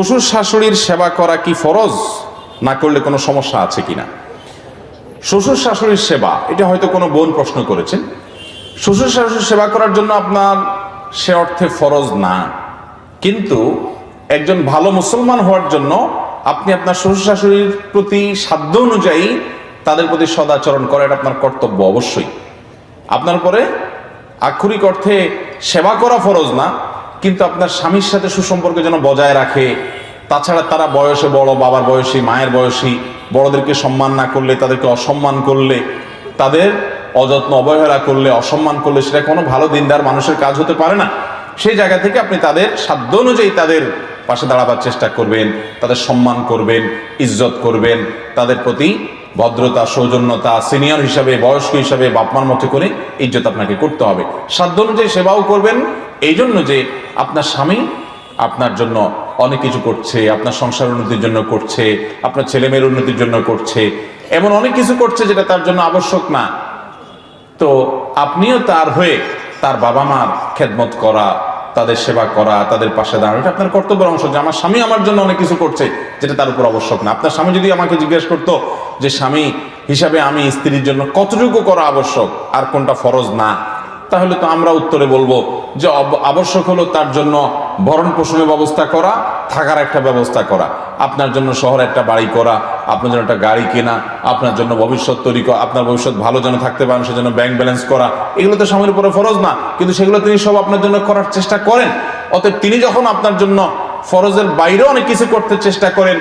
শ্বশুর শাশুড়ির সেবা করা কি ফরজ? না করলে কোনো সমস্যা আছে কিনা? শ্বশুর শাশুড়ির সেবা, এটা হয়তো কোনো বোন প্রশ্ন করেছেন। শ্বশুর শাশুড়ির সেবা করার জন্য আপনার সে অর্থে ফরজ না। কিন্তু একজন ভালো মুসলমান হওয়ার জন্য আপনি আপনার শ্বশুর শাশুড়ির প্রতি সাধ্য অনুযায়ী তাদের প্রতি সদাচরণ করা, এটা আপনার কর্তব্য অবশ্যই। আপনার পরে আক্ষরিক অর্থে সেবা করা ফরজ না কিন্তু আপনার স্বামীর সাথে সুসম্পর্ক যেন বজায় রাখে, তাছাড়া তারা বয়সে বড়, বাবার বয়সী, মায়ের বয়সী, বড়দেরকে সম্মান না করলে, তাদেরকে অসম্মান করলে, তাদের অযত্ন অবহেলা করলে, অসম্মান করলে, সেটা কোনো ভালো দিনদার মানুষের কাজ হতে পারে না। সেই জায়গা থেকে আপনি তাদের সাধ্য অনুযায়ী তাদের পাশে দাঁড়াবার চেষ্টা করবেন, তাদের সম্মান করবেন, ইজ্জত করবেন, তাদের প্রতি ভদ্রতা, সৌজন্যতা, সিনিয়র হিসাবে, বয়স্ক হিসাবে, বাপমার মতো করে ইজ্জত আপনাকে করতে হবে। সাধ্য অনুযায়ী সেবাও করবেন এই জন্য যে আপনার স্বামী আপনার জন্য অনেক কিছু করছে, আপনার সংসার উন্নতির জন্য করছে, আপনার ছেলে মেয়ের উন্নতির জন্য করছে, এমন অনেক কিছু করছে যেটা তার জন্য আবশ্যক না। তো আপনিও তার হয়ে তার বাবা মার খেদমত করা, তাদের সেবা করা, তাদের পাশে দাঁড়ানো, এটা আপনার কর্তব্যের অংশ যে আমার স্বামী আমার জন্য অনেক কিছু করছে যেটা তার উপর আবশ্যক না। আপনার স্বামী যদি আমাকে জিজ্ঞেস করতো যে, স্বামী, হিসাবে আমি স্ত্রীর জন্য কতটুকু করা আবশ্যক? আর কোনটা ফরজ না? তাহলে তো আমরা উত্তরে বলব যে আবশ্যক হলো তার জন্য ভরণ পোষণের ব্যবস্থা করা, থাকার একটা ব্যবস্থা করা, আপনার জন্য শহরে একটা বাড়ি করা, আপনার জন্য একটা গাড়ি কেনা, আপনার জন্য ভবিষ্যৎ তৈরি করা, আপনার ভবিষ্যৎ ভালো যেন থাকতে পারেন, সেজন্য ব্যাংক ব্যালেন্স করা, এগুলো তো সময়ের উপরে ফরজ না, কিন্তু সেগুলো তিনি সব আপনার জন্য করার চেষ্টা করেন। অতএব তিনি যখন আপনার জন্য ফরজের বাইরেও অনেক কিছু করতে চেষ্টা করেন,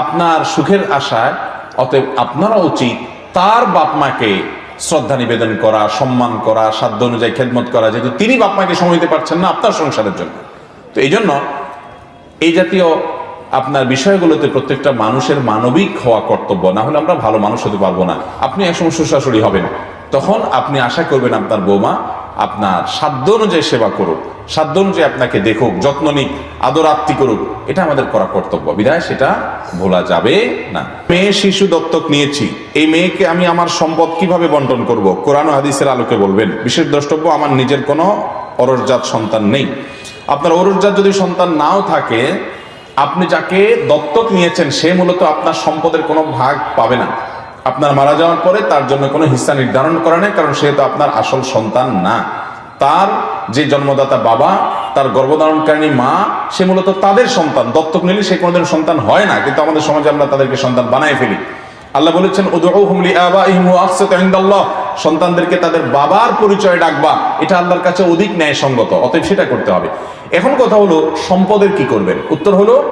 আপনার সুখের আশায়, অতএব আপনারা উচিত তার বাপ মাকে শ্রদ্ধা নিবেদন করা, সম্মান করা, সাধ্য অনুযায়ী খেদমত করা, যেহেতু তিনি বাপ মাকে সময় দিতে পারছেন না আপনার সংসারের জন্য। তো এই জন্য এই জাতীয় আপনার বিষয়গুলোতে প্রত্যেকটা মানুষের মানবিক হওয়া কর্তব্য, না হলে আমরা ভালো মানুষ হতে পারব না। আপনি একসময় সুশাশুড়ি হবেন। তখন আপনি আশা করবেন আপনার বৌমা আপনার সাধ্য অনুযায়ী সেবা করুক। সাধ্য অনুযায়ী আপনাকে দেখুক, যত্ন নিক, আদর আত্মি করুক, এটা আমাদের করা কর্তব্য। বিধায় সেটা ভোলা যাবে না। মেয়ে শিশু দত্তক নিয়েছি। এই মেয়েকে আমি আমার সম্পদ কীভাবে বন্টন করব? কোরআন হাদিসের আলোকে বলবেন, বিশেষ দ্রষ্টব্য, আমার নিজের কোনো অরসজাত সন্তান নেই। আপনার অরুজাত যদি সন্তান নাও থাকে, আপনি যাকে দত্তক নিয়েছেন, সে মূলত আপনার সম্পদের কোনো ভাগ পাবে না। আপনার মারা যাওয়ার পরে তার জন্য কোনো হিস্সা নির্ধারণ করা নেই, কারণ সে তো আপনার আসল সন্তান না। তার যে জন্মদাতা বাবা, তার গর্ভধারণকারিণী মা, সে মূলত তাদের সন্তান। দত্তক নিলে সে কোনোদিন সন্তান হয় না, কিন্তু আমাদের সমাজে আমরা তাদেরকে সন্তান বানায় ফেলি। আল্লাহ বলেছেন সন্তানদেরকে তাদের বাবার পরিচয় ডাকবা, এটা আল্লাহর কাছে অধিক ন্যায়সঙ্গত, অতএব সেটা করতে হবে। এখন কথা হলো, সম্পদের কি করবেন? উত্তর হলো